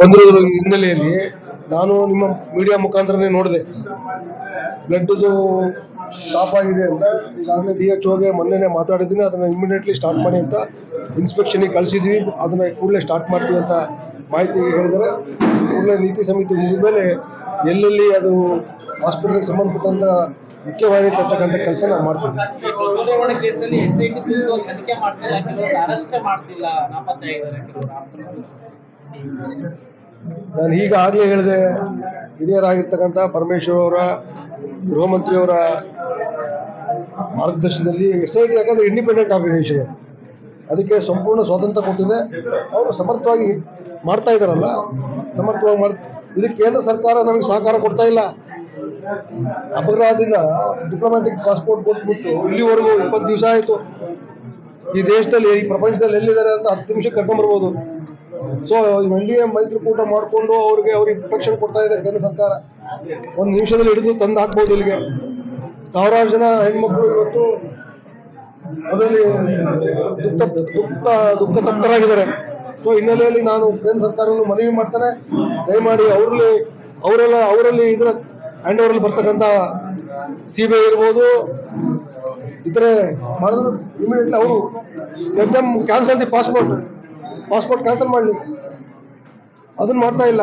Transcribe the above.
ಬಂದಿರೋ ಹಿನ್ನೆಲೆಯಲ್ಲಿ ನಾನು ನಿಮ್ಮ ಮೀಡಿಯಾ ಮುಖಾಂತರನೇ ನೋಡಿದೆ. ಬ್ಲಡ್ದು ಸ್ಟಾಪ್ ಆಗಿದೆ ಅಂತ. ಈಗಾಗಲೇ ಡಿ ಎಚ್ ಓಗೆ ಮೊನ್ನೆನೇ ಮಾತಾಡಿದ್ದೀನಿ. ಅದನ್ನ ಇಮಿಡಿಯೇಟ್ಲಿ ಸ್ಟಾರ್ಟ್ ಮಾಡಿ ಅಂತ ಇನ್ಸ್ಪೆಕ್ಷನ್ಗೆ ಕಳಿಸಿದ್ವಿ. ಅದನ್ನ ಕೂಡಲೇ ಸ್ಟಾರ್ಟ್ ಮಾಡ್ತೀವಿ ಅಂತ ಮಾಹಿತಿ ಹೇಳಿದ್ರೆ ಕೂಡಲೇ ನೀತಿ ಸಮಿತಿ ಮುಗಿದ ಮೇಲೆ ಎಲ್ಲೆಲ್ಲಿ ಅದು ಹಾಸ್ಪಿಟಲ್ಗೆ ಸಂಬಂಧಪಟ್ಟಂತ ಮುಖ್ಯವಾಗಿರ್ತಕ್ಕಂಥ ಕೆಲಸ ನಾವು ಮಾಡ್ತೀವಿ ಈ ಈಗ. ನಾನು ಈಗಾಗಲೇ ಹೇಳಿದೆ, ಹಿರಿಯರಾಗಿರ್ತಕ್ಕಂಥ ಪರಮೇಶ್ವರ್ ಅವರ ಗೃಹಮಂತ್ರಿಯವರ ಮಾರ್ಗದರ್ಶನದಲ್ಲಿ ಎಸ್ ಐ ಟಿ ಯಾಕಂದ್ರೆ ಇಂಡಿಪೆಂಡೆಂಟ್ ಆರ್ಗನೈಸೇಷನ್ ಅದಕ್ಕೆ ಸಂಪೂರ್ಣ ಸ್ವಾತಂತ್ರ್ಯ ಕೊಟ್ಟಿದೆ. ಅವರು ಸಮರ್ಥವಾಗಿ ಮಾಡ್ತಾ ಇದ್ದಾರಲ್ಲ, ಸಮರ್ಥವಾಗಿ ಮಾಡ್ ಇದಕ್ಕೆ ಕೇಂದ್ರ ಸರ್ಕಾರ ನಮಗೆ ಸಹಕಾರ ಕೊಡ್ತಾ ಇಲ್ಲ. ಅಪಘಾತದಿಂದ ಡಿಪ್ಲೊಮ್ಯಾಟಿಕ್ ಪಾಸ್ಪೋರ್ಟ್ ಕೊಟ್ಬಿಟ್ಟು ಇಲ್ಲಿವರೆಗೂ ಇಪ್ಪತ್ತು ದಿವಸ ಆಯಿತು. ಈ ದೇಶದಲ್ಲಿ, ಈ ಪ್ರಪಂಚದಲ್ಲಿ ಎಲ್ಲಿದ್ದಾರೆ ಅಂತ ಹತ್ತು ನಿಮಿಷ ಕರ್ಕೊಂಬರ್ಬೋದು. ಸೊ ಎನ್ ಡಿ ಎ ಮೈತ್ರಿಕೂಟ ಮಾಡಿಕೊಂಡು ಅವ್ರಿಗೆ ಅವ್ರಿಗೆ ಪ್ರೊಟೆಕ್ಷನ್ ಕೊಡ್ತಾ ಇದೆ ಕೇಂದ್ರ ಸರ್ಕಾರ. ಒಂದು ನಿಮಿಷದಲ್ಲಿ ಹಿಡಿದು ತಂದು ಹಾಕ್ಬೋದು ಇಲ್ಲಿಗೆ. ಸಾವಿರಾರು ಜನ ಹೆಣ್ಮಕ್ಳು ಇವತ್ತು ಅದರಲ್ಲಿ ದುಃಖ ದುಃಖ ದುಃಖ ತಪ್ತರಾಗಿದ್ದಾರೆ ಸೊ ಹಿನ್ನೆಲೆಯಲ್ಲಿ ನಾನು ಕೇಂದ್ರ ಸರ್ಕಾರವನ್ನು ಮನವಿ ಮಾಡ್ತಾನೆ. ದಯಮಾಡಿ ಅವರಲ್ಲಿ, ಅವರೆಲ್ಲ, ಅವರಲ್ಲಿ ಇದರ ಹ್ಯಾಂಡ್ ಓವರಲ್ಲಿ ಬರ್ತಕ್ಕಂಥ ಸಿ ಬಿ ಐ ಇರ್ಬೋದು, ಇತರೆ, ಮಾಡಿದ್ರು ಇಮಿಡಿಯೇಟ್ಲಿ ಅವರು ಎಕ್ದಮ್ cancel the passport passport cancel ಮಾಡಲಿ. ಅದನ್ನ ಮಾಡ್ತಾ ಇಲ್ಲ.